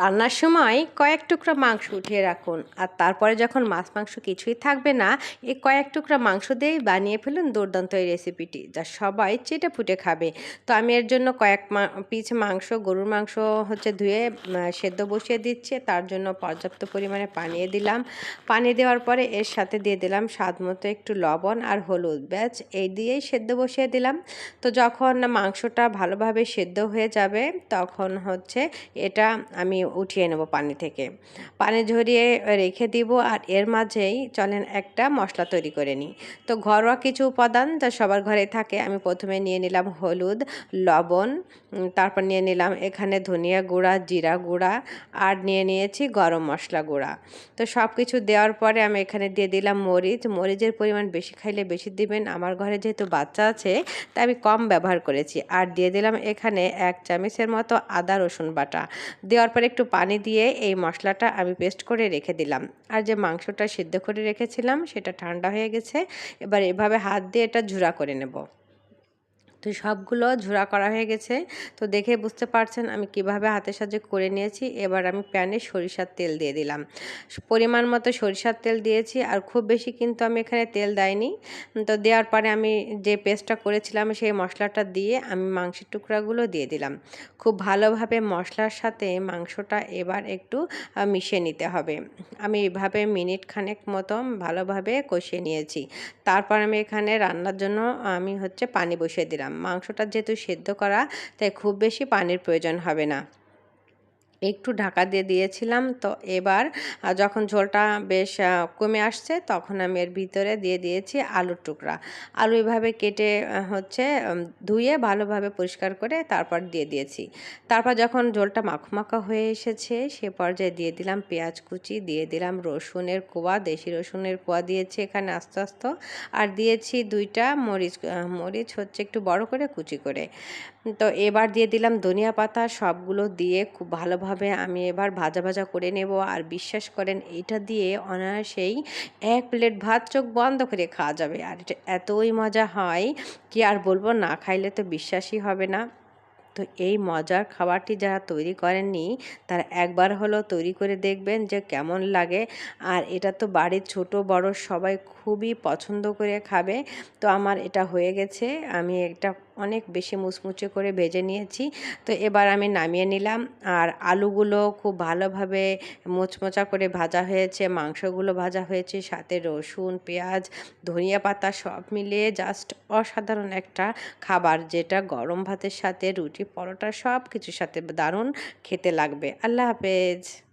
রান্নার সময় কয়েক টুকরা মাংস উঠিয়ে রাখুন আর তারপরে যখন মাছ মাংস কিছুই থাকবে না, এই কয়েক টুকরা মাংস দিয়েই বানিয়ে ফেলুন দুর্দান্ত এই রেসিপিটি যা সবাই চেটে ফুটে খাবে। তো আমি এর জন্য কয়েক পিস মাংস, গরুর মাংস হচ্ছে ধুয়ে সেদ্ধ বসিয়ে দিচ্ছে, তার জন্য পর্যাপ্ত পরিমাণে পানিয়ে দিলাম। পানি দেওয়ার পরে এর সাথে দিয়ে দিলাম স্বাদ মতো একটু লবণ আর হলুদ ব্যাচ এই দিয়েই সেদ্ধ বসিয়ে দিলাম। তো যখন মাংসটা ভালোভাবে সেদ্ধ হয়ে যাবে, তখন হচ্ছে এটা আমি উঠিয়ে নেব পানি থেকে। পানি ঝরিয়ে রেখে দিব আর এর মাঝেই চলেন একটা মশলা তৈরি করে নিই। তো ঘরোয়া কিছু উপাদান যা সবার ঘরে থাকে, আমি প্রথমে নিয়ে নিলাম হলুদ, লবণ তারপর নিয়ে নিলাম এখানে ধনিয়া গুঁড়া, জিরা গুঁড়া আর নিয়ে নিয়েছি গরম মশলা গুঁড়া। তো সব কিছু দেওয়ার পরে আমি এখানে দিয়ে দিলাম মরিচ। মরিচের পরিমাণ বেশি খাইলে বেশি দিবেন। আমার ঘরে যেহেতু বাচ্চা আছে, তাই আমি কম ব্যবহার করেছি। আর দিয়ে দিলাম এখানে এক চামচের মতো আদা রসুন বাটা। দেওয়ার পরে একটু পানি দিয়ে এই মশলাটা আমি পেস্ট করে রেখে দিলাম। আর যে মাংসটা সিদ্ধ করে রেখেছিলাম, সেটা ঠান্ডা হয়ে গেছে। এবার এভাবে হাত দিয়ে এটা ঝুরা করে নেব। তো সবগুলো ঝোড়া করা হয়ে গেছে। তো দেখে বুঝতে পারছেন আমি কীভাবে হাতের সাহায্যে করে নিয়েছি। এবার আমি প্যানে সরিষার তেল দিয়ে দিলাম। পরিমাণ মতো সরিষার তেল দিয়েছি আর খুব বেশি কিন্তু আমি এখানে তেল দেয়নি তো দেওয়ার পরে আমি যে পেস্টটা করেছিলাম সেই মশলাটা দিয়ে আমি মাংসের টুকরাগুলো দিয়ে দিলাম। খুব ভালোভাবে মশলার সাথে মাংসটা এবার একটু মিশিয়ে নিতে হবে। আমি এভাবে মিনিট খানেক মতো ভালোভাবে কষিয়ে নিয়েছি। তারপর আমি এখানে রান্নার জন্য আমি হচ্ছে পানি বসিয়ে দিলাম। মাংসটা যেহেতু সেদ্ধ করা তাই খুব বেশি পানির প্রয়োজন হবে না। একটু ঢাকা দিয়ে দিয়েছিলাম। তো এবার যখন ঝোলটা বেশ কমে আসছে, তখন আমি এর ভিতরে দিয়ে দিয়েছি আলুর টুকরা। আলু এভাবে কেটে হচ্ছে ধুয়ে ভালোভাবে পরিষ্কার করে তারপর দিয়ে দিয়েছি। তারপর যখন ঝোলটা মাখো মাখা হয়ে এসেছে, সে পর্যায়ে দিয়ে দিলাম পেঁয়াজ কুচি, দিয়ে দিলাম রসুনের কোয়া, দেশি রসুনের কোয়া দিয়েছি এখানে আস্তে আস্তে। আর দিয়েছি দুইটা মরিচ মরিচ হচ্ছে একটু বড় করে কুচি করে। তো এবার দিয়ে দিলাম ধনিয়া পাতা, সবগুলো দিয়ে খুব ভালোভাবে আমি এবার ভাজা ভাজা করে নেব। আর বিশ্বাস করেন, এটা দিয়ে অনায়াসেই এক প্লেট ভাত চোখ বন্ধ করে খাওয়া যাবে। আর এটা এতই মজা হয় কি আর বলব, না খাইলে তো বিশ্বাসই হবে না। তো এই মজার খাবারটি যারা তৈরি করেননি, তারা একবার হলো তৈরি করে দেখবেন যে কেমন লাগে। আর এটা তো বাড়ির ছোট, বড় সবাই খুবই পছন্দ করে খাবে। তো আমার এটা হয়ে গেছে। আমি এটা অনেক বেশি মুচমুচে করে ভেজে নিয়েছি। তো এবার আমি নামিয়ে নিলাম। আর আলুগুলো খুব ভালোভাবে মোচমোচা করে ভাজা হয়েছে, মাংসগুলো ভাজা হয়েছে, সাথে রসুন, পেঁয়াজ, ধনিয়া পাতা সব মিলিয়ে জাস্ট অসাধারণ একটা খাবার, যেটা গরম ভাতের সাথে রুটি পরোটা সব কিছুর সাথে দারুণ খেতে লাগবে। আল্লাহ হাফেজ।